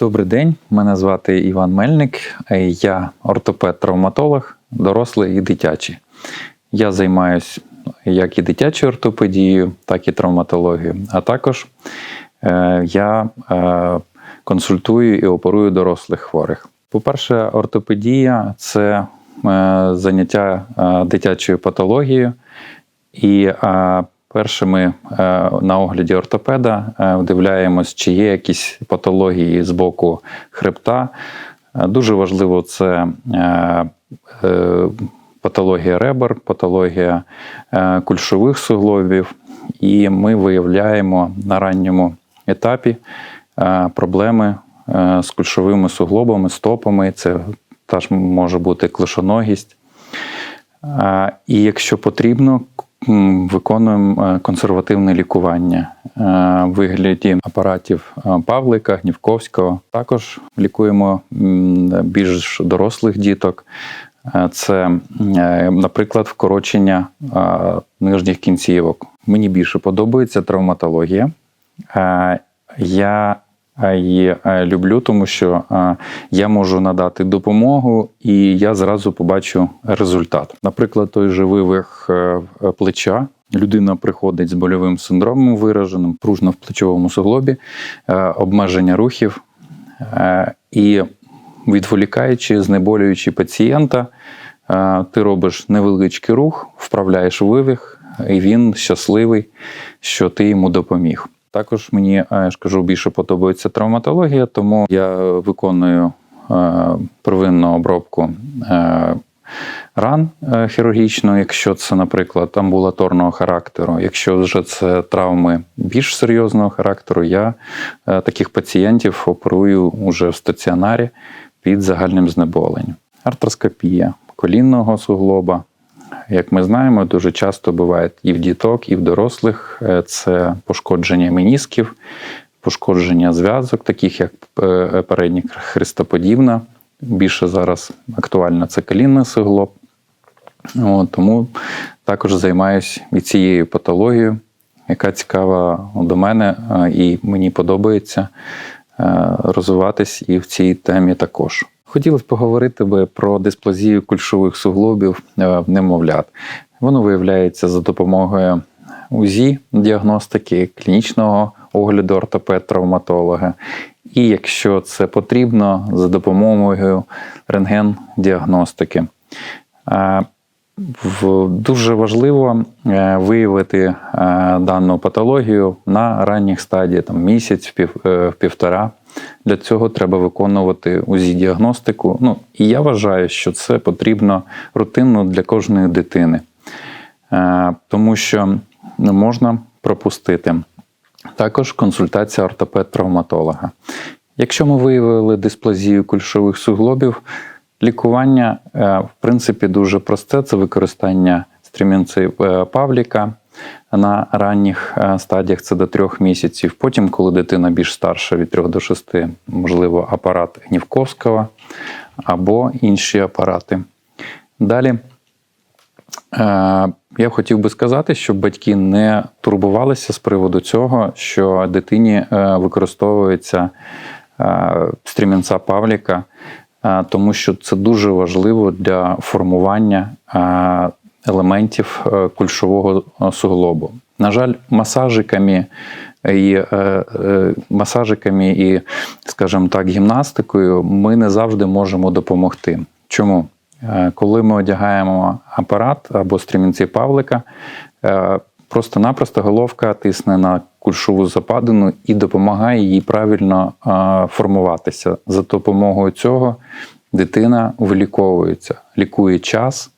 Добрий день, мене звати Іван Мельник. е, Я ортопед-травматолог, дорослий і дитячий. Я займаюся як і дитячою ортопедією, так і травматологією. А також е, я е, консультую і оперую дорослих хворих. По-перше, ортопедія це заняття дитячою патологією. І перше ми е, на огляді ортопеда е, вдивляємось, чи є якісь патології з боку хребта. Е, Дуже важливо це патологія ребер, патологія кульшових суглобів. І ми виявляємо на ранньому етапі проблеми з кульшовими суглобами, стопами. Це теж може бути клишоногість. І якщо потрібно, виконуємо е, консервативне лікування е, в вигляді апаратів е, Павлика, Гнівковського. Також лікуємо більш дорослих діток. Е, Це, е, наприклад, вкорочення е, нижніх кінцівок. Мені більше подобається травматологія. Е, Я е, її е, люблю, тому що е, я можу надати допомогу, і я зразу побачу результат. Наприклад, той же вивих е, плеча. Людина приходить з больовим синдромом вираженим, пружно в плечовому суглобі, е, обмеження рухів е, і відволікаючи, знеболюючи пацієнта, е, ти робиш невеличкий рух, вправляєш вивих, і він щасливий, що ти йому допоміг. Також мені е, я ж кажу, більше подобається травматологія, тому я виконую е, первинну обробку е, ран хірургічно, якщо це, наприклад, амбулаторного характеру. Якщо вже це травми більш серйозного характеру, я таких пацієнтів оперую уже в стаціонарі під загальним знеболенням. Артроскопія колінного суглоба. Як ми знаємо, дуже часто буває і в діток, і в дорослих Е, це пошкодження менісків, пошкодження зв'язок, таких як е, передня хрестоподібна. Більше зараз актуально це колінний суглоб. От, тому також займаюся і цією патологією, яка цікава до мене, е, і мені подобається розвиватись і в цій темі також. Хотілося поговорити би про дисплазію кульшових суглобів е, немовлят. Воно виявляється за допомогою УЗІ діагностики, клінічного огляду ортопед-травматолога. І якщо це потрібно, за допомогою рентген-діагностики. Е, Дуже важливо е, виявити дану патологію на ранніх стадіях, там місяць, пів, півтора. Для цього треба виконувати УЗІ-діагностику. Ну, і я вважаю, що це потрібно рутинно для кожної дитини, Е, тому що не можна пропустити. Також консультація ортопед-травматолога. Якщо ми виявили дисплазію кульшових суглобів, лікування е, в принципі дуже просте: це використання стрімінців е, Павліка на ранніх е, стадіях, це до трьох місяців. Потім, коли дитина більш старша від 3 до 6, можливо, апарат Гнівковського або інші апарати. Далі Е, Я хотів би сказати, щоб батьки не турбувалися з приводу цього, що дитині е, використовується стрімінця Павліка, тому що це дуже важливо для формування елементів е, кульшового суглобу. На жаль, масажиками і е, е, масажиками і, скажімо так, гімнастикою ми не завжди можемо допомогти. Чому? Коли ми одягаємо апарат або стрімінці Павлика, просто-напросто головка тисне на кульшову западину і допомагає їй правильно формуватися. За допомогою цього дитина виліковується, лікує час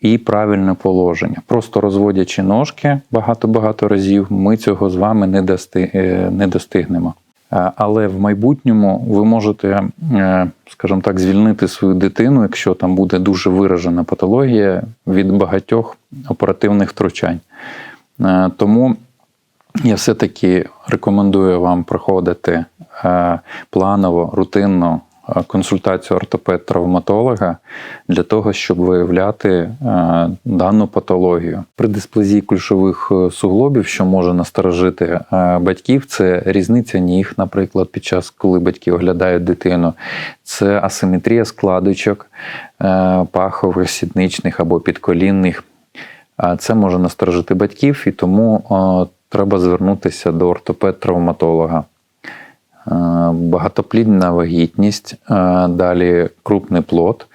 і правильне положення. Просто розводячи ножки багато-багато разів, ми цього з вами не, дости, е, не достигнемо. Е, Але в майбутньому ви можете, е, скажімо так, звільнити свою дитину, якщо там буде дуже виражена патологія від багатьох оперативних втручань. Тому я все-таки рекомендую вам проходити е, планово, рутинно консультацію ортопед-травматолога для того, щоб виявляти е, дану патологію. При дисплазії кульшових е, суглобів, що може насторожити е, батьків, це різниця ніг, наприклад, під час, коли батьки оглядають дитину, це асиметрія складочок е, пахових, сідничних або підколінних. Це може насторожити батьків, і тому треба звернутися до ортопед-травматолога. Е, Багатоплідна вагітність, е, далі крупний плод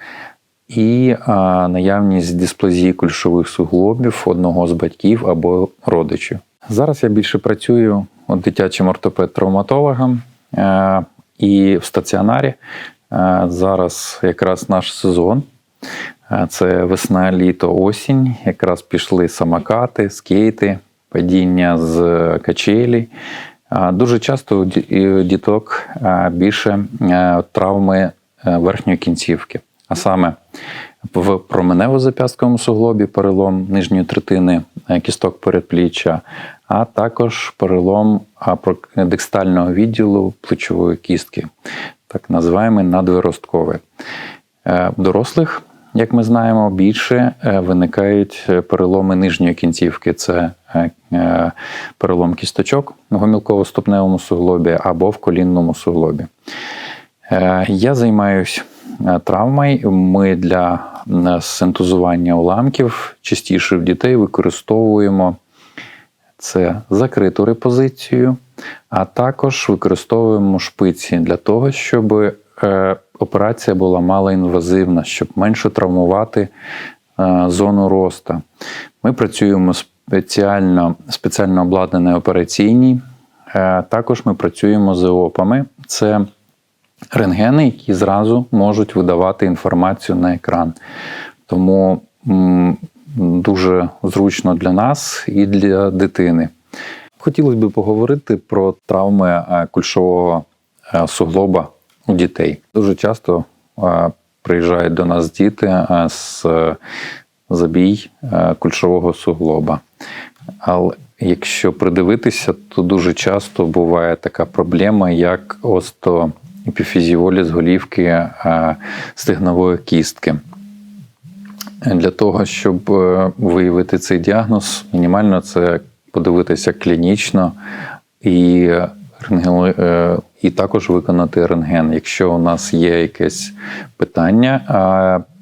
і е, наявність дисплазії кульшових суглобів одного з батьків або родичів. Зараз я більше працюю дитячим ортопед-травматологом і в стаціонарі. Зараз якраз наш сезон. Це весна, літо, осінь. Якраз пішли самокати, скейти, падіння з качелі. Дуже часто у діток більше травми е, верхньої кінцівки, а саме в променево-зап'ястковому суглобі перелом нижньої третини е, кісток передпліччя, а також перелом декстального відділу плечової кістки, так називаємо надвиростковий. Е, В дорослих, як ми знаємо, більше е, виникають е, переломи нижньої кінцівки. Це е, перелом кісточок в гомілково-ступневому суглобі або в колінному суглобі. Я займаюся травмою. Ми для синтезування уламків частіше в дітей використовуємо це закриту репозицію, а також використовуємо шпиці для того, щоб операція була малоінвазивна, щоб менше травмувати е, зону росту. Ми працюємо спеціально, спеціально обладнані операційні. Е, також ми працюємо з ООПами. Це рентгени, які зразу можуть видавати інформацію на екран. Тому дуже зручно для нас і для дитини. Хотілося б поговорити про травми е, кульшового суглоба дітей. Дуже часто приїжджають до нас діти з забій кульшового суглоба. Але якщо придивитися, то дуже часто буває така проблема, як остеоепіфізіоліз голівки стегнової кістки. Для того, щоб е, виявити цей діагноз, мінімально це подивитися клінічно і, і також виконати рентген. Якщо у нас є якесь питання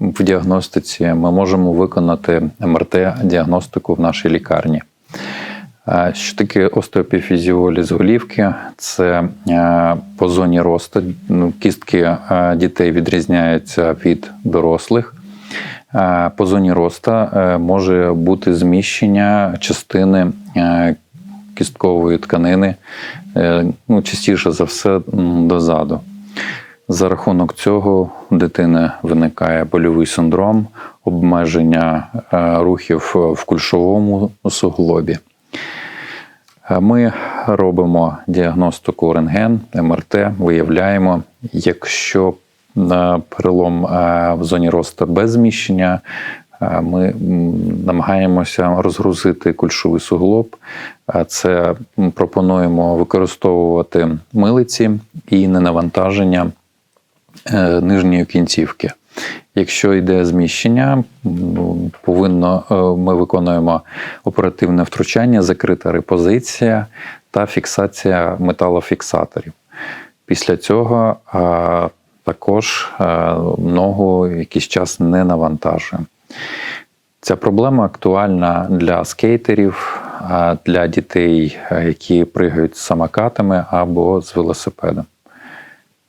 в діагностиці, ми можемо виконати МРТ-діагностику в нашій лікарні. Що таке остеопіфізіоліз голівки? Це е, по зоні росту. Ну, Кістки е, дітей відрізняються від дорослих. Е, По зоні росту е, може бути зміщення частини е, кісткової тканини, е, ну, частіше за все дозаду. За рахунок цього у дитини виникає больовий синдром, обмеження е, рухів в кульшовому суглобі. Е, Ми робимо діагностику рентген, МРТ, виявляємо, якщо перелом в зоні росту без зміщення, ми намагаємося розгрузити кульшовий суглоб. Це пропонуємо використовувати милиці і ненавантаження е, нижньої кінцівки. Якщо йде зміщення, ну, повинно е, ми виконуємо оперативне втручання, закрита репозиція та фіксація металофіксаторів. Після цього е, також ногу якийсь час не навантажуємо. Ця проблема актуальна для скейтерів, для дітей, е, які пригають з самокатами або з велосипедом.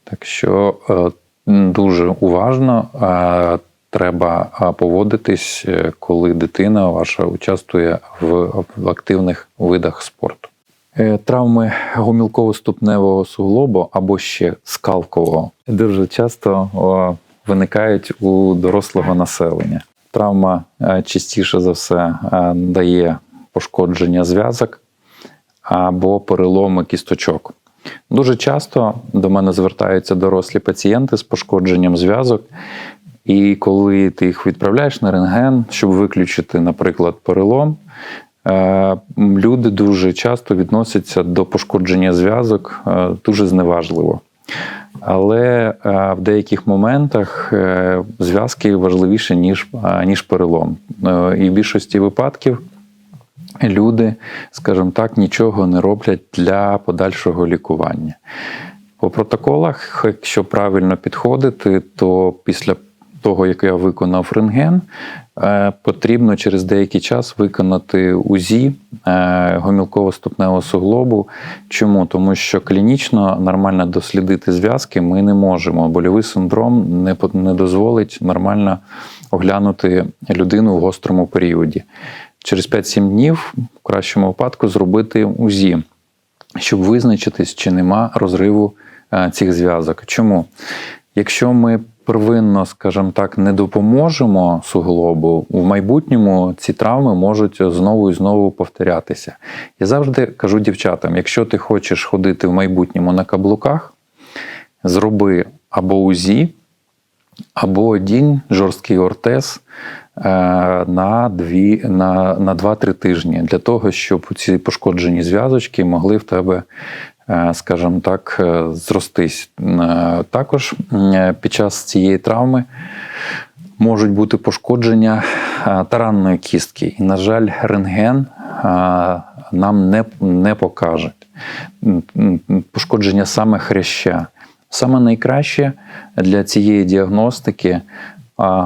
Так що е, дуже уважно е, треба поводитись, коли дитина ваша участвує в, активних видах спорту. Травми гомілково-ступневого суглобу або ще скалкового дуже часто виникають у дорослого населення. Травма частіше за все дає пошкодження зв'язок або переломи кісточок. Дуже часто до мене звертаються дорослі пацієнти з пошкодженням зв'язок, і коли ти їх відправляєш на рентген, щоб виключити, наприклад, перелом, е, люди дуже часто відносяться до пошкодження зв'язок е, дуже зневажливо. Але е, в деяких моментах зв'язки важливіше, ніж, ніж перелом. І в більшості випадків люди, скажімо так, нічого не роблять для подальшого лікування. По протоколах, якщо правильно підходити, то після того, як я виконав рентген, е, потрібно через деякий час виконати УЗІ е, гомілково-ступневого суглобу. Чому? Тому що клінічно нормально дослідити зв'язки ми не можемо. Больовий синдром не, дозволить нормально оглянути людину в гострому періоді. Через 5-7 днів, в кращому випадку, зробити УЗІ щоб визначитись, чи нема розриву е, цих зв'язок. Чому? Якщо ми первинно, скажімо так, не допоможемо суглобу, в майбутньому ці травми можуть знову і знову повторятися. Я завжди кажу дівчатам: якщо ти хочеш ходити в майбутньому на каблуках, зроби або УЗІ, або одінь жорсткий ортез на, дві, на, на 2-3 тижні для того, щоб ці пошкоджені зв'язочки могли в тебе, е, скажімо так, е, зростись. Е, Також під час цієї травми можуть бути пошкодження е, таранної кістки. І, на жаль, рентген е, нам не, не покаже пошкодження саме хряща. Саме найкраще для цієї діагностики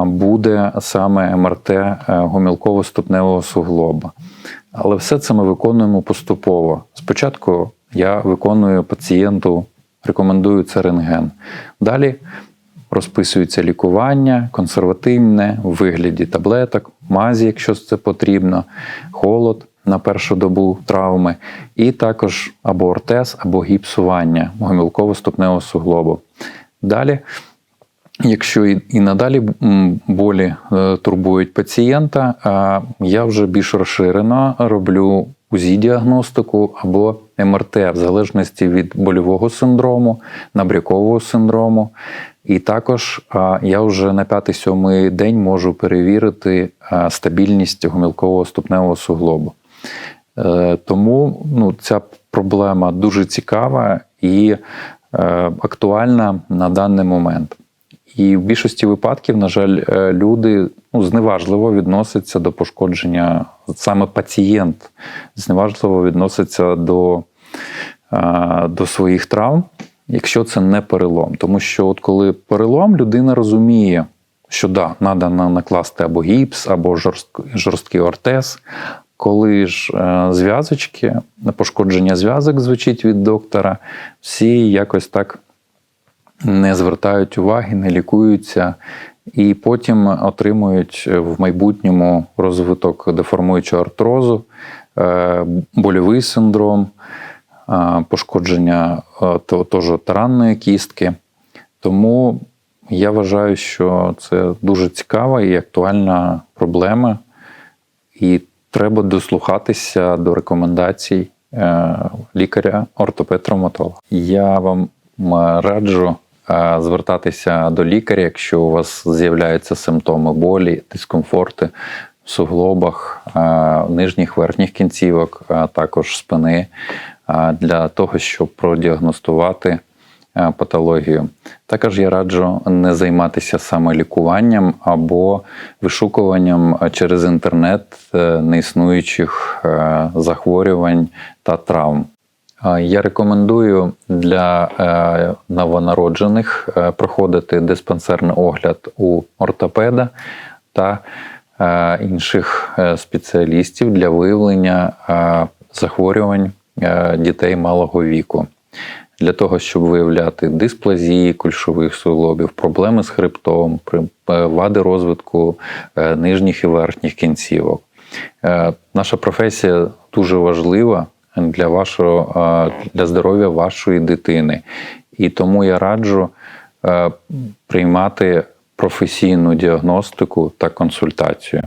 буде саме МРТ е, гомілково-ступневого суглоба. Але все це ми виконуємо поступово. Спочатку я виконую пацієнту, рекомендую це рентген. Далі розписується лікування консервативне в вигляді таблеток, мазі, якщо це потрібно, холод на першу добу травми, і також або ортез, або гіпсування гомілково-ступневого суглобу. Далі, якщо і, надалі болі е, турбують пацієнта, я вже більш розширено роблю УЗІ-діагностику або МРТ, в залежності від больового синдрому, набрякового синдрому. І також я вже на п'ятий-сьомий день можу перевірити стабільність гомілкового ступневого суглобу. Е, Тому ну, ця проблема дуже цікава і е, актуальна на даний момент. І в більшості випадків, на жаль, е, люди ну, зневажливо відносяться до пошкодження, саме пацієнт зневажливо відноситься до, е, до своїх травм, якщо це не перелом. Тому що, от коли перелом, людина розуміє, що да, треба накласти або гіпс, або жорсткий, жорсткий ортез. Коли ж е, зв'язочки, пошкодження зв'язок звучить від доктора, всі якось так не звертають уваги, не лікуються, і потім отримують в майбутньому розвиток деформуючого артрозу, е, больовий синдром, е, пошкодження е, теж таранної кістки. Тому я вважаю, що це дуже цікава і актуальна проблема, і треба дослухатися до рекомендацій е, лікаря-ортопед-травматолога. Я вам раджу звертатися до лікаря, якщо у вас з'являються симптоми болі, дискомфорти в суглобах, е, нижніх верхніх кінцівок, а також спини, е, для того, щоб продіагностувати е, патологію. Також я раджу не займатися саме лікуванням або вишукуванням е, через інтернет е, неіснуючих е, захворювань та травм. Я рекомендую для е, новонароджених е, проходити диспансерний огляд у ортопеда та е, інших спеціалістів для виявлення захворювань дітей малого віку. Для того, щоб виявляти дисплазії кульшових суглобів, проблеми з хребтом, вади розвитку нижніх і верхніх кінцівок. Наша професія дуже важлива для вашого для здоров'я вашої дитини. І тому я раджу е, приймати професійну діагностику та консультацію.